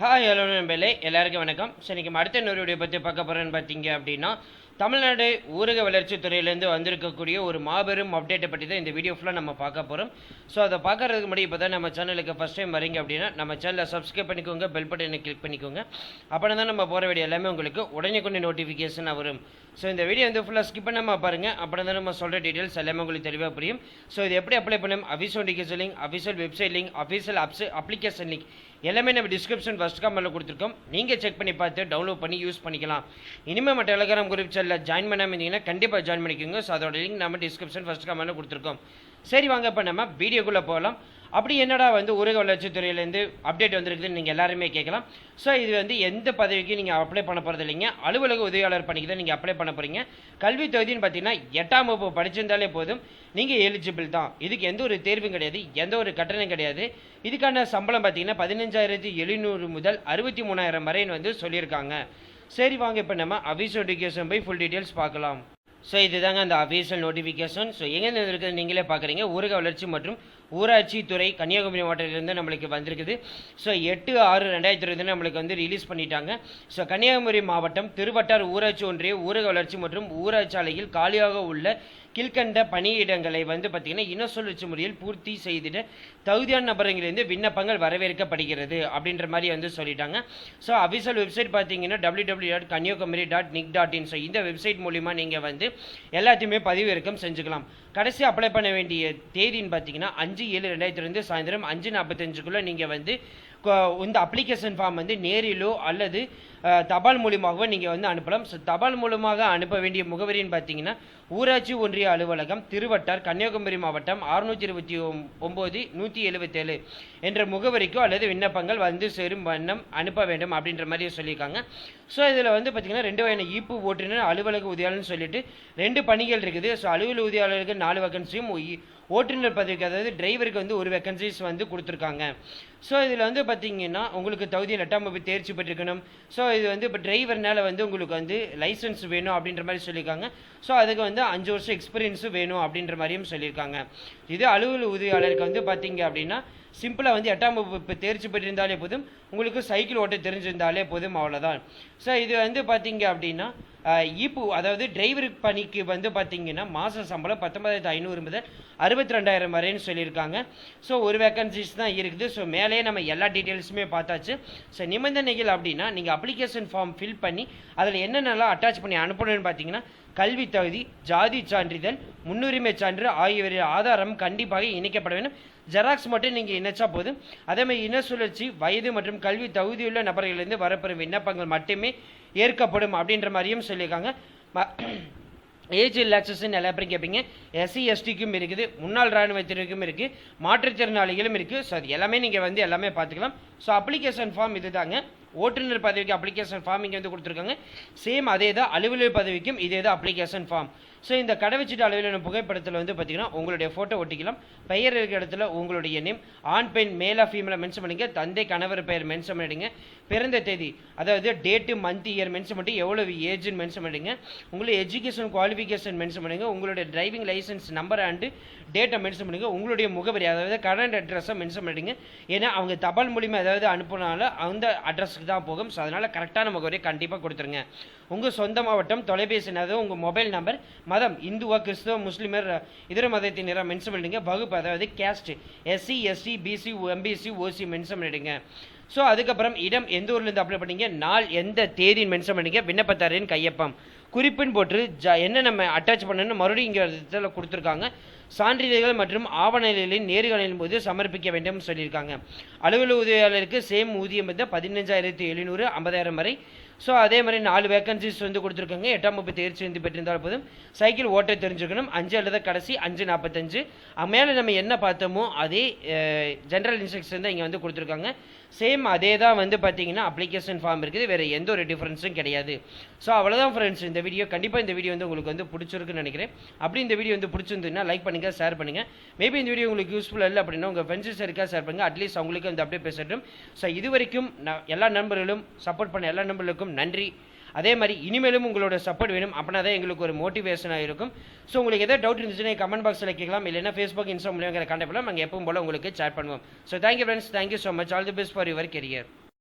Hi hello நண்பர்களே எல்லாருக்கும் வணக்கம். ஸோ இன்றைக்கி அடுத்த இன்னொரு வீடியோ பற்றி பார்க்க போகிறேன்னு பார்த்தீங்க அப்படின்னா தமிழ்நாடு ஊரக வளர்ச்சித் துறையிலேருந்து வந்திருக்கக்கூடிய ஒரு மாபெரும் அப்டேட்டை பற்றி தான் இந்த வீடியோ ஃபுல்லாக நம்ம பார்க்க போகிறோம் ஸோ அதை பார்க்கறதுக்கு முன்னாடி இப்போ தான் நம்ம சேனலுக்கு ஃபஸ்ட் டைம் வரீங்க அப்படின்னா நம்ம சேனலை சப்ஸ்கிரைப் பண்ணிக்கோங்க பெல் பட்டனை கிளிக் பண்ணிக்கோங்க. அப்போ தான் நம்ம போகிற வீடியோ எல்லாமே உங்களுக்கு உடனே கொண்டு நோட்டிஃபிகேஷன் வரும். ஸோ இந்த வீடியோ வந்து ஃபுல்லாக ஸ்கிப் பண்ணாமல் பாருங்கள் அப்போ தான் நம்ம சொல்கிற டீட்டெயில்ஸ் எல்லாமே உங்களுக்கு தெளிவாக புரியும். ஸோ இது எப்படி அப்ளை பண்ணணும்? Official notification link official website link official apps application link எல்லாமே நம்ம டிஸ்கிரிப்ஷன் ஃபஸ்ட் கமெண்ட்டில் கொடுத்துருக்கோம். நீங்கள் செக் பண்ணி பார்த்து டவுன்லோட் பண்ணி யூஸ் பண்ணிக்கலாம். இனிமேல் மற்ற டெலகிராம் குரூப் சேனலில் ஜாயின் பண்ணாமல் இருந்தீங்கன்னா கண்டிப்பாக ஜாயின் பண்ணிக்கோங்க. ஸோ அதோட லிங்க் நம்ம டிஸ்கிரிப்ஷன் ஃபஸ்ட் கமெண்ட்டில் கொடுத்துருக்கோம். சரி வாங்க இப்போ நம்ம வீடியோக்குள்ளே போகலாம் அப்படி என்னடா வந்து ஊரக வளர்ச்சித்துறையிலேருந்து அப்டேட் வந்திருக்குதுன்னு நீங்கள் எல்லாருமே கேட்கலாம். ஸோ இது வந்து எந்த பதவிக்கு நீங்கள் அப்ளை பண்ண போகிறது இல்லைங்க. அலுவலக உதவியாளர் பணிக்கு தான் நீங்கள் அப்ளை பண்ண போகிறீங்க கல்வி தொகுதின்னு பார்த்தீங்கன்னா எட்டாம் வகுப்பு படிச்சிருந்தாலே போதும். நீங்கள் எலிஜிபிள் தான். இதுக்கு எந்த ஒரு தேர்வும் கிடையாது. எந்த ஒரு கட்டணம் கிடையாது. இதுக்கான சம்பளம் பார்த்தீங்கன்னா பதினஞ்சாயிரத்தி எழுநூறு முதல் அறுபத்தி மூணாயிரம் வரைன்னு வந்து சொல்லியிருக்காங்க. சரி வாங்க இப்போ நம்ம அஃபீஸ் நோட்டிஃபிகேஷன் போய் ஃபுல் டீட்டெயில்ஸ் பார்க்கலாம். ஸோ இதுதாங்க அந்த அஃபீஷியல் நோட்டிஃபிகேஷன் ஸோ எங்கே இருக்குது நீங்களே பார்க்குறீங்க. ஊரக வளர்ச்சி மற்றும் ஊராட்சி துறை கன்னியாகுமரி மாவட்டத்திலிருந்து நம்மளுக்கு வந்திருக்குது. ஸோ எட்டு ஆறு ரெண்டாயிரத்தி இருபது நம்மளுக்கு வந்து ரிலீஸ் பண்ணிட்டாங்க. ஸோ கன்னியாகுமரி மாவட்டம் திருவட்டார் ஊராட்சி ஒன்றிய ஊரக வளர்ச்சி மற்றும் ஊராட்சி சாலையில் காலியாக உள்ள கீழ்கண்ட பணியிடங்களை வந்து பார்த்திங்கன்னா இன சுழற்சி முறையில் பூர்த்தி செய்திட தகுதியான நபரங்களிலிருந்து விண்ணப்பங்கள் வரவேற்கப்படுகிறது அப்படின்ற மாதிரி வந்து சொல்லிட்டாங்க. ஸோ அஃபிஷியல் வெப்சைட் பார்த்தீங்கன்னா W W dot Kanniyakumari dot NIC dot in so இந்த வெப்சைட் மூலிமா நீங்கள் வந்து எல்லாத்தையுமே பதிவிறக்கம் செஞ்சுக்கலாம். கடைசி அப்ளை பண்ண வேண்டிய தேதின்னு பார்த்தீங்கன்னா அஞ்சு ஏழு ரெண்டாயிரத்தி ரெண்டு சாயந்தரம் அஞ்சு நாற்பத்தஞ்சுக்குள்ளே நீங்கள் வந்து இந்த அப்ளிகேஷன் ஃபார்ம் வந்து நேரிலோ அல்லது தபால் மூலியமாகவோ நீங்கள் வந்து அனுப்பலாம். ஸோ தபால் மூலமாக அனுப்ப வேண்டிய முகவரின்னு பார்த்தீங்கன்னா ஊராட்சி ஒன்றிய அலுவலகம் திருவட்டார் கன்னியாகுமரி மாவட்டம் அறுநூற்றி இருபத்தி ஒம்பது நூற்றி எழுபத்தேழு என்ற முகவரிக்கோ அல்லது விண்ணப்பங்கள் வந்து சேரும் வண்ணம் அனுப்ப வேண்டும் அப்படின்ற மாதிரி சொல்லியிருக்காங்க. ஸோ இதில் வந்து பார்த்திங்கன்னா ரெண்டு வகையான ஈப்பு ஓட்டுநர் அலுவலக உதவியாளர்னு சொல்லிட்டு ரெண்டு பணிகள் இருக்குது. ஸோ அலுவலக உதவியாளருக்கு நாலு வேக்கன்சியும் ஓட்டுநர் பதவிக்கு அதாவது டிரைவருக்கு வந்து ஒரு வேக்கன்சிஸ் வந்து கொடுத்துருக்காங்க. ஸோ இதில் வந்து பார்த்தீங்கன்னா உங்களுக்கு தகுதியில் எட்டாம் வகுப்பு தேர்ச்சி பெற்றிருக்கணும். ஸோ இது வந்து இப்போ டிரைவர்னால வந்து உங்களுக்கு வந்து லைசன்ஸ் வேணும் அப்படின்ற மாதிரி சொல்லியிருக்காங்க. ஸோ அதுக்கு வந்து அஞ்சு வருஷம் எக்ஸ்பீரியன்ஸும் வேணும் அப்படின்ற மாதிரியும் சொல்லியிருக்காங்க. இது அலுவலக உதவியாளருக்கு வந்து பார்த்திங்க அப்படின்னா சிம்பிளாக வந்து எட்டாம் வகுப்பு தேர்ச்சி பெற்றிருந்தாலே போதும். உங்களுக்கு சைக்கிள் ஓட்ட தெரிஞ்சிருந்தாலே போதும் அவ்வளோதான் ஸோ இது வந்து பார்த்தீங்க அப்படின்னா ஈப்பு அதாவது டிரைவர் பணிக்கு வந்து பார்த்தீங்கன்னா மாத சம்பளம் பத்தொன்பதாயிரத்து ஐநூறு முதல் அறுபத்தி ரெண்டாயிரம் வரைன்னு சொல்லியிருக்காங்க. ஸோ ஒரு வேக்கன்சிஸ் தான் இருக்குது. ஸோ மேலே நம்ம எல்லா டீட்டெயில்ஸுமே பார்த்தாச்சு. ஸோ நிபந்தனைகள் அப்படின்னா நீங்கள் அப்ளிகேஷன் ஃபார்ம் ஃபில் பண்ணி அதில் என்னென்னலாம் அட்டாச் பண்ணி அனுப்பணும்னு பார்த்தீங்கன்னா கல்வி தகுதி ஜாதி சான்றிதழ் முன்னுரிமை சான்று ஆகியவரின் ஆதாரம் கண்டிப்பாக இணைக்கப்பட வேண்டும். ஜெராக்ஸ் மட்டும் நீங்கள் இணைச்சா போதும். அதேமாதிரி இன சுழற்சி வயது மற்றும் கல்வி தகுதியுள்ள நபர்களிலிருந்து வரப்பெறும் விண்ணப்பங்கள் மட்டுமே ஏற்கப்படும் அப்படின்ற மாதிரியும் சொல்லியிருக்காங்க. ஏஜ் ரிலாக்ஸேஷன் நிறைய பேரும் கேட்பீங்க எஸ்சி எஸ்டிக்கும் இருக்குது. முன்னாள் இராணுவத்தினருக்கும் இருக்குது மாற்றுத்திறனாளிகளும் இருக்குது ஸோ அது எல்லாமே நீங்கள் வந்து எல்லாமே பார்த்துக்கலாம். ஸோ அப்ளிகேஷன் ஃபார்ம் இது தாங்க ஓட்டுநர் பதவிக்கு அப்ளிகேஷன் ஃபார்ம் இங்கே வந்து கொடுத்துருக்காங்க. சேம் அதே தான் அலுவலர் பதவிக்கும் இதே தான் அப்ளிகேஷன் ஃபார்ம் ஸோ இந்த கடவுச்சீட்டு அளவிலான புகைப்படத்தில் வந்து பார்த்தீங்கன்னா உங்களுடைய ஃபோட்டோ ஒட்டிக்கலாம். பெயர் இருக்கிற இடத்துல உங்களுடைய நேம் ஆண் பெண் மேலா ஃபீமேலாக மென்ஷன் பண்ணிங்க. தந்தை கணவர் பெயர் மென்ஷன் பண்ணிடுங்க. பிறந்த தேதி அதாவது டேட்டு மந்த் இயர் மென்ஷன் பண்ணிட்டு எவ்வளோ ஏஜ்னு மென்ஷன் பண்ணிடுங்க. உங்களுடைய எஜுகேஷன் குவாலிஃபிகேஷன் மென்ஷன் பண்ணுங்கள் உங்களுடைய டிரைவிங் லைசன்ஸ் நம்பர் அண்டு டேட்டை மென்ஷன் பண்ணுங்க உங்களுடைய முகவரி அதாவது கரண்ட் அட்ரஸை மென்ஷன் பண்ணிடுங்க. ஏன்னா அவங்க தபால் மூலியமாக ஏதாவது அனுப்புனாலும் அந்த அட்ரஸுக்கு தான் போகும். ஸோ அதனால் கரெக்டான முகவரியை கண்டிப்பாக கொடுத்துருங்க. உங்கள் சொந்த மாவட்டம் தொலைபேசி அதாவது உங்கள் மொபைல் நம்பர் மதம் இந்துவா கிறிஸ்தவ முஸ்லீமர் இதர மதத்தினராக மென்ஷன் பண்ணிடுங்க. வகுப்பு அதாவது caste SC SC BC MBC OC mention பண்ணிடுங்க. ஸோ அதுக்கப்புறம் இடம் எந்த ஊர்லேருந்து அப்ளை பண்ணீங்க? நாள் எந்த தேதின்னு மென்ஷன் பண்ணீங்க? விண்ணப்பத்தாரின் கையொப்பம். குறிப்பின் போட்டு ஜ என்ன நம்ம அட்டாச் பண்ணணும்னு மறுபடியும் இங்கே இதில் கொடுத்துருக்காங்க. சான்றிதழ்கள் மற்றும் ஆவணங்களின் நேர்காணலின் போது சமர்ப்பிக்க வேண்டும் சொல்லியிருக்காங்க. அலுவலக உதவியாளருக்கு சேம் ஊதியம் வந்து பதினஞ்சாயிரத்தி எழுநூறு ஐம்பதாயிரம் வரை. ஸோ அதே மாதிரி நாலு வேகன்சிஸ் வந்து கொடுத்துருக்காங்க. எட்டாம் வகுப்பு தேர்ச்சி வந்து பெற்றிருந்தால் போதும். சைக்கிள் ஓட்ட தெரிஞ்சுக்கணும். அஞ்சு அல்லது கடைசி அஞ்சு நாற்பத்தஞ்சு மேலே நம்ம என்ன பார்த்தோமோ அதே ஜென்ரல் இன்ஸ்ட்ரக்ஷன் தான் இங்கே வந்து கொடுத்துருக்காங்க. சேம் அதே தான் வந்து பார்த்தீங்கன்னா அப்ளிகேஷன் ஃபார்ம் இருக்குது. வேறு எந்த ஒரு டிஃப்ரென்ஸும் கிடையாது. ஸோ அவ்வளோதான் ஃப்ரெண்ட்ஸ் இந்த வீடியோ கண்டிப்பாக இந்த வீடியோ வந்து உங்களுக்கு வந்து பிடிச்சிருக்குன்னு நினைக்கிறேன். அப்படி இந்த வீடியோ வந்து பிடிச்சிருந்துன்னா லைக் பண்ணுங்கள் ஷேர் பண்ணுங்கள் மேபி இந்த வீடியோ உங்களுக்கு யூஸ்ஃபுல்லாக இல்லை அப்படின்னா உங்கள் ஃப்ரெண்ட்ஸ் இருக்கா ஷேர் பண்ணுங்கள் அட்லீஸ்ட் அவங்களுக்கு வந்து அப்படியே பேசட்டும். ஸோ இது வரைக்கும் நான் எல்லா நண்பர்களும் சப்போர்ட் பண்ண எல்லா நண்பர்களுக்கும் நன்றி. அதே மாதிரி இனிமேலும் உங்களோட சப்போர்ட் வேணும் அப்படின்னா தான் எங்களுக்கு ஒரு மோட்டிவேஷனாக இருக்கும். ஸோ உங்களுக்கு எதாவது டவுட் இருந்துச்சுன்னா கமெண்ட் பாக்ஸில் கேட்கலாம். இல்லைன்னா ஃபேஸ்புக் இன்ஸ்டா மூலியம் கான்டாக்ட் பண்ணலாம் நாங்கள் எப்பவும் போல உங்களுக்கு சேட் பண்ணுவோம். So thank you friends thank you so much all the best for your career